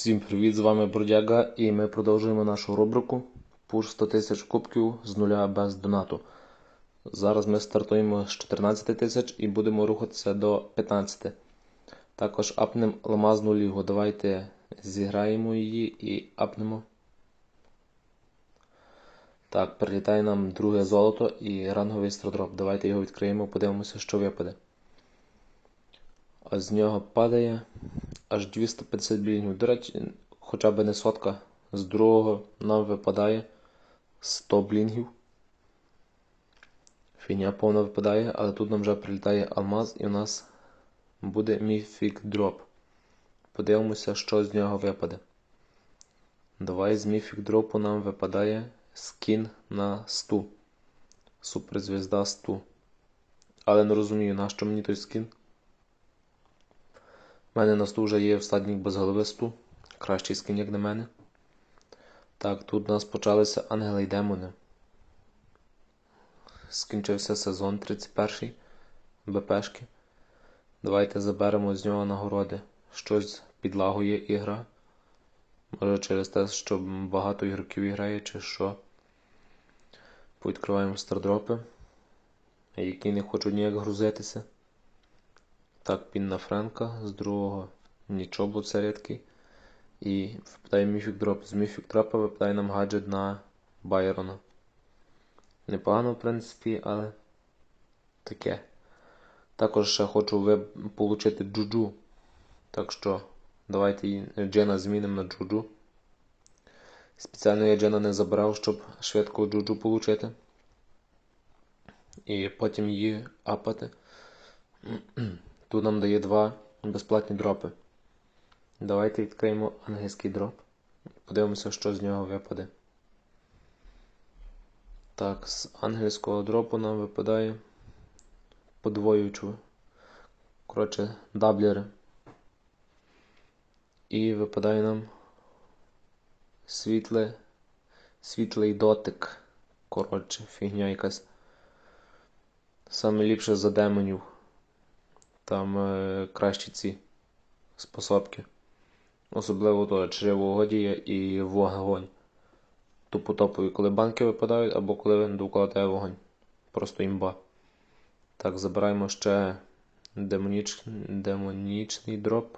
Всім привіт, з вами Бродяга і ми продовжуємо нашу рубрику Пуш 100 тисяч кубків з нуля без донату. Зараз ми стартуємо з 14 тисяч і будемо рухатися до 15. Також апнемо алмазну лігу. Давайте зіграємо її і апнемо. Так, прилітає нам друге золото і ранговий стардроп. Давайте його відкриємо, подивимося, що випаде. А з нього падає аж 250 білінгів. До речі, хоча б не сотка. З другого нам випадає 100 блінгів. Фіня повна випадає, але тут нам вже прилітає алмаз і у нас буде міфік дроп. Подивимося, що з нього випаде. Давай з міфік дропу нам випадає скін на 100. Суперзвізда 100. Але не розумію, на що мені той скін. У мене на 100 є всадник без голови 100. Кращий скін, як на мене. Так, тут у нас почалися ангели і демони. Скінчився сезон 31 БПшки. Давайте заберемо з нього нагороди. Щось підлагує ігра. Може через те, що багато ігроків грає, чи що. Повідкриваємо стардропи, які не хочуть ніяк грузитися. Так, пін Френка, з другого нічого, це рідкий. І випадає міфік дроп. З міфік дропа випадає нам гаджет на Байрона. Непогано, в принципі, але таке. Також ще хочу ви отримати джуджу. Так що давайте Джена змінимо на джуджу. Спеціально я Джена не забирав, щоб швидко джуджу отримати. І потім її апати. Тут нам дає два безплатні дропи. Давайте відкриємо англійський дроп. Подивимося, що з нього випаде. Так, з ангельського дропу нам випадає подвоюючу. Коротше, даблери. І випадає нам світле, світлий дотик. Коротше, фігня якась. Саме ліпше за демонів. Там е, кращі ці способки. Особливо то черевогодія і вогонь. Тупо топові, коли банки випадають, або коли довкола тебе вогонь. Просто імба. Так, забираємо ще демоніч... демонічний дроп.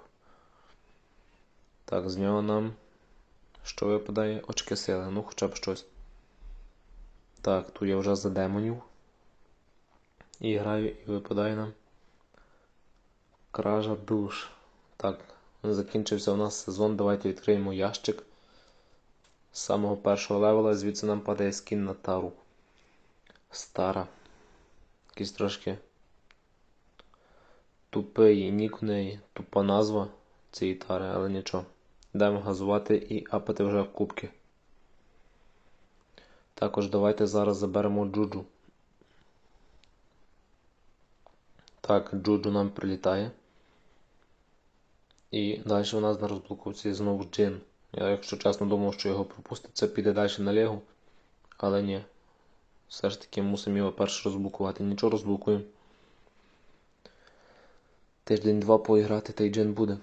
Так, з нього нам що випадає? Очки сили, ну хоча б щось. Так, тут я вже за демонів. І граю, і випадає нам. Кража душ. Так, закінчився у нас сезон. Давайте відкриємо ящик. З самого першого левела, звідси нам падає скін на тару. Стара. Якийсь трошки тупий нік в неї, тупа назва цієї тари, але нічого. Йдемо газувати і апати вже в кубки. Також давайте зараз заберемо джуджу. Так, джуджу нам прилітає. І далі у нас на розблокується знову джин. Я, якщо чесно, думав, що його пропустить, це піде далі на Легу. Але ні. Все ж таки мусимо його перше розблокувати. Нічого розблокуємо. Тиждень-два поіграти та й джин буде.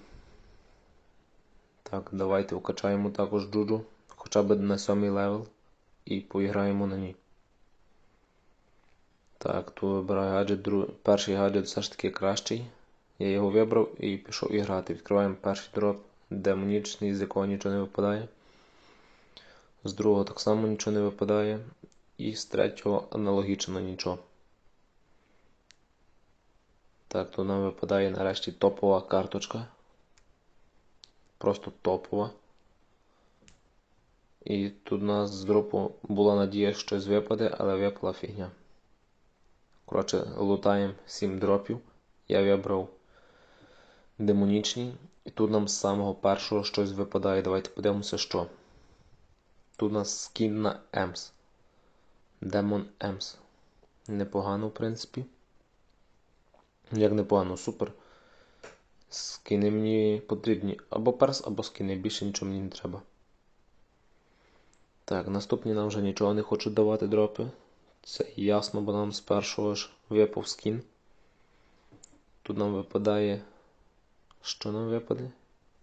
Так, давайте вкачаємо також джуджу. Хоча б на сьомий левел. І поіграємо на ній. Так, тут вибираю гаджет. Перший гаджет все ж таки кращий. Я його вибрав і пішов іграти. Відкриваємо перший дроп, демонічний, з якого нічого не випадає. З другого так само нічого не випадає. І з третього аналогічно нічого. Так, тут нам випадає нарешті топова карточка. Просто топова. І тут у нас з дропу була надія, що щось випаде, але випала фігня. Коротше, лутаємо 7 дропів. Я вибрав демонічні. І тут нам з самого першого щось випадає. Давайте подивимося, що. Тут у нас скін на Емс. Демон Емс. Непогано, в принципі. Як непогано, супер. Скини мені потрібні або перс, або скини. Більше нічого мені не треба. Так, наступні нам вже нічого не хочуть давати дропи. Це ясно, бо нам з першого ж випав скін. Тут нам випадає. Що нам випаде?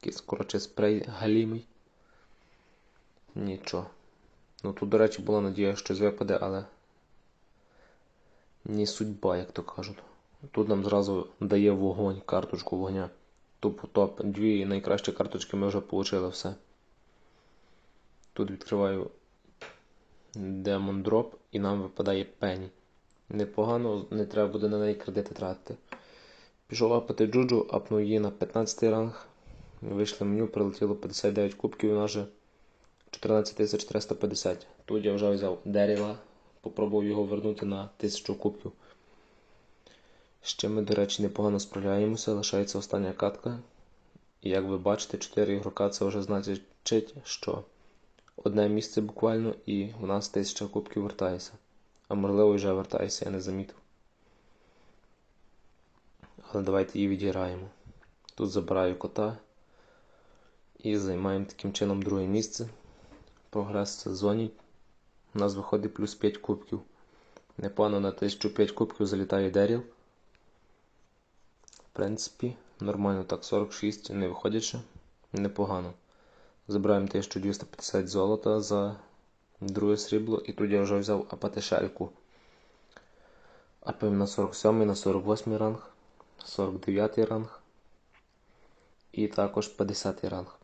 Якийсь, коротше, спрей галімий. Нічого. Ну тут, до речі, була надія, що щось випаде, але не судьба, як то кажуть. Тут нам зразу дає вогонь, карточку вогня. Тупо топ. Дві найкращі карточки ми вже отримали все. Тут відкриваю Demon Drop і нам випадає пені. Непогано, не треба буде на неї кредити тратити. Пішов апати Джуджу, апнув її на 15 ранг. Вийшли меню, прилетіло 59 кубків, нас же 14350. Тут я вже взяв Деріла, попробував його вернути на 1000 кубків. Ще ми, до речі, непогано справляємося, лишається остання катка. І як ви бачите, 4 ігрока це вже значить, що одне місце буквально і у нас 1000 кубків вертається. А можливо вже вертається, я не замітив. Але давайте її відіграємо. Тут забираю кота і займаємо таким чином друге місце. Прогрес в сезоні. У нас виходить плюс 5 кубків. Непогано на 1005 кубків залітає Деріл. В принципі, нормально так, 46 не виходячи. Непогано. Забираємо 1250 золота за друге срібло і тут я вже взяв апатишельку. Апаємо на 47 на 48 ранг, 49 ранг і також 50 ранг.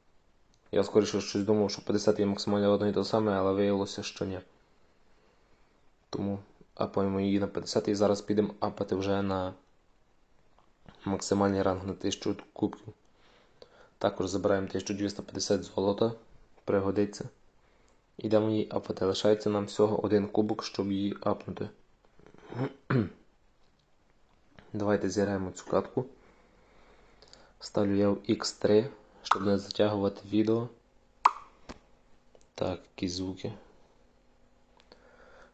Я скоріше щось думав, що 50 є максимально одно і те саме, але виявилося, що ні. Тому апаємо її на 50 і зараз підемо апати вже на максимальний ранг на 1000 кубків. Також забираємо 1250 золота, пригодиться. Йдемо її апати. Лишається нам всього один кубок, щоб її апнути. Давайте зіграємо цю катку. Ставлю я в X3, щоб не затягувати відео. Так, якісь звуки.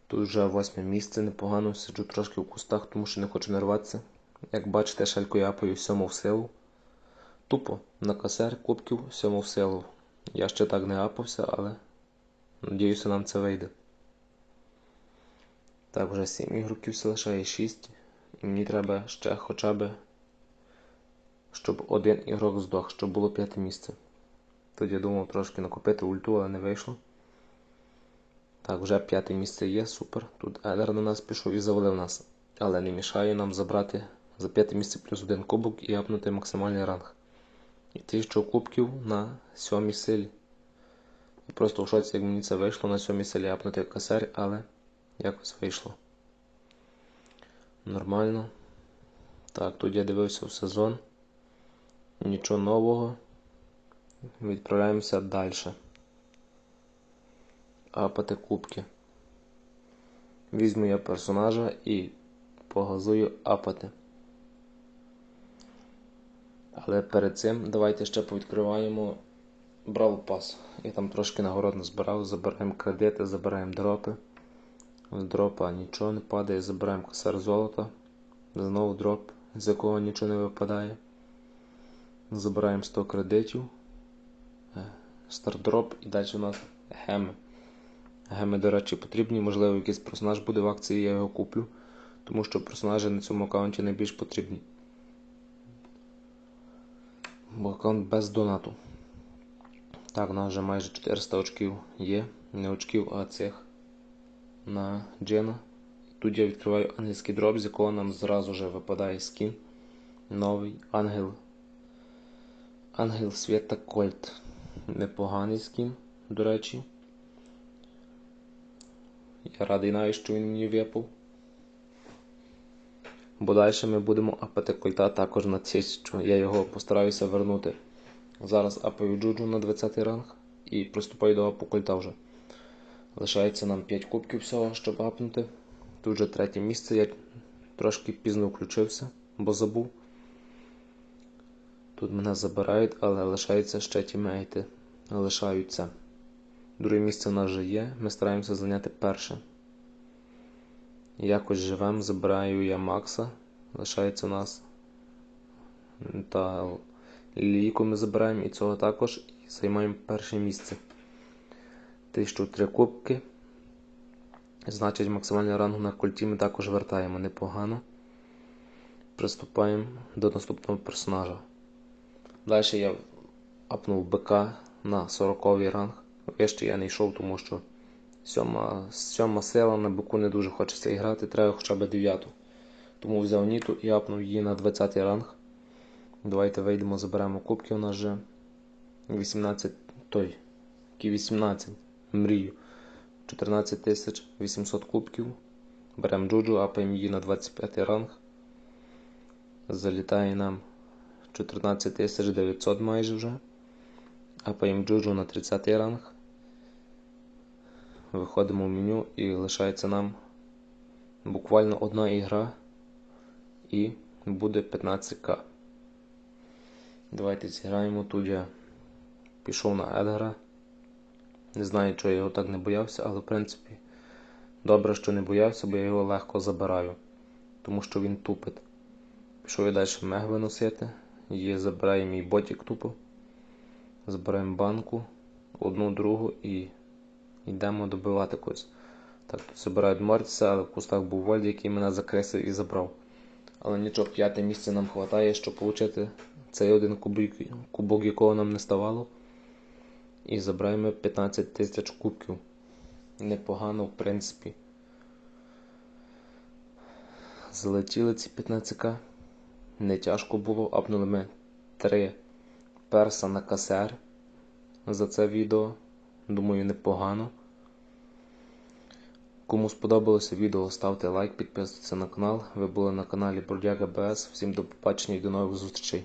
Тут вже восьме місце непогано, сиджу трошки в кустах, тому що не хочу нерватися. Як бачите, шальку я апаю сьому в силу. Тупо на касер кубків сьому в силу. Я ще так не апався, але надіюся, нам це вийде. Так, вже 7 ігроків все лишає 6. Мені треба ще хоча б, щоб один ігрок здох, щоб було п'яте місце. Тут я думав трошки накопити ульту, але не вийшло. Так, вже п'яте місце є, супер. Тут Едер на нас пішов і завалив нас. Але не мішає нам забрати за п'яте місце плюс один кубок і апнути максимальний ранг. І 1000 кубків на сьомій силі. Просто в шоці, як мені це вийшло на сьомій силі апнути касер, але якось вийшло. Нормально. Так, тут я дивився в сезон. Нічого нового. Відправляємося далі. Апати кубки. Візьму я персонажа і погазую апати. Але перед цим давайте ще повідкриваємо Brawl Pass. Я там трошки нагород назбирав, забираємо кредити, забираємо дропи. Дропа нічого не падає, забираємо косар золота. Знову дроп, з якого нічого не випадає. Забираємо 100 кредитів. Стардроп і далі у нас геми. Геми, до речі, потрібні, можливо, якийсь персонаж буде в акції, я його куплю. Тому що персонажі на цьому аккаунті найбільш потрібні. Бо аккаунт без донату. Так, у нас вже майже 400 очків є. Не очків, а цих на Джина. Тут я відкриваю ангельський дроп, з якого нам зразу вже випадає скін. Новий ангел. Ангел Свята Кольт. Непоганий скін, до речі. Я радий навіть, що він мені випав. Бо далі ми будемо апати кольта також на 1000. Я його постараюся вернути. Зараз апаю джуджу на 20 ранг і приступаю до апу кольта вже. Лишається нам 5 кубків всього, щоб апнути. Тут вже третє місце. Я трошки пізно включився, бо забув. Тут мене забирають, але лишаються ще тімейти. Лишаються. Друге місце в нас вже є. Ми стараємося зайняти перше. Якось живем, забираю я Макса. Лишається у нас. Та лійку ми забираємо і цього також. І займаємо перше місце. 1003 кубки. Значить, максимальний ранг на культі ми також вертаємо непогано. Приступаємо до наступного персонажа. Далі я апнув БК на 40 ранг. Вище я не йшов, тому що сьома, сьома сила на бику не дуже хочеться грати, треба хоча б 9. Тому взяв Ніту і апнув її на 20 ранг. Давайте вийдемо, заберемо кубки. У нас вже 18 той. Які 18. Мрію. 14 тисяч 800 кубків. Беремо джуджу, апаємо її на 25 ранг. Залітає нам 14 тисяч 900 майже вже. Апаємо джуджу на 30 ранг. Виходимо в меню і лишається нам буквально одна ігра і буде 15к. Давайте зіграємо. Тут я пішов на Едгара. Не знаю, чого я його так не боявся, але в принципі добре, що не боявся, бо я його легко забираю, тому що він тупить. Пішов я далі мег виносити. Її забирає мій ботик тупо. Забираємо банку, одну другу і йдемо добивати когось. Так, тут забирають Мортіса, але в кустах був Вольд, який мене закресив і забрав. Але нічого, п'яте місце нам вистачає, щоб отримати цей один кубик, кубок, якого нам не ставало. І забираємо 15 тисяч кубків. Непогано, в принципі. Залетіли ці 15к. Не тяжко було, апнули ми 3 перса на касер за це відео. Думаю, непогано. Кому сподобалося відео, ставте лайк, підписуйтесь на канал. Ви були на каналі Бродяга БС. Всім до побачення і до нових зустрічей.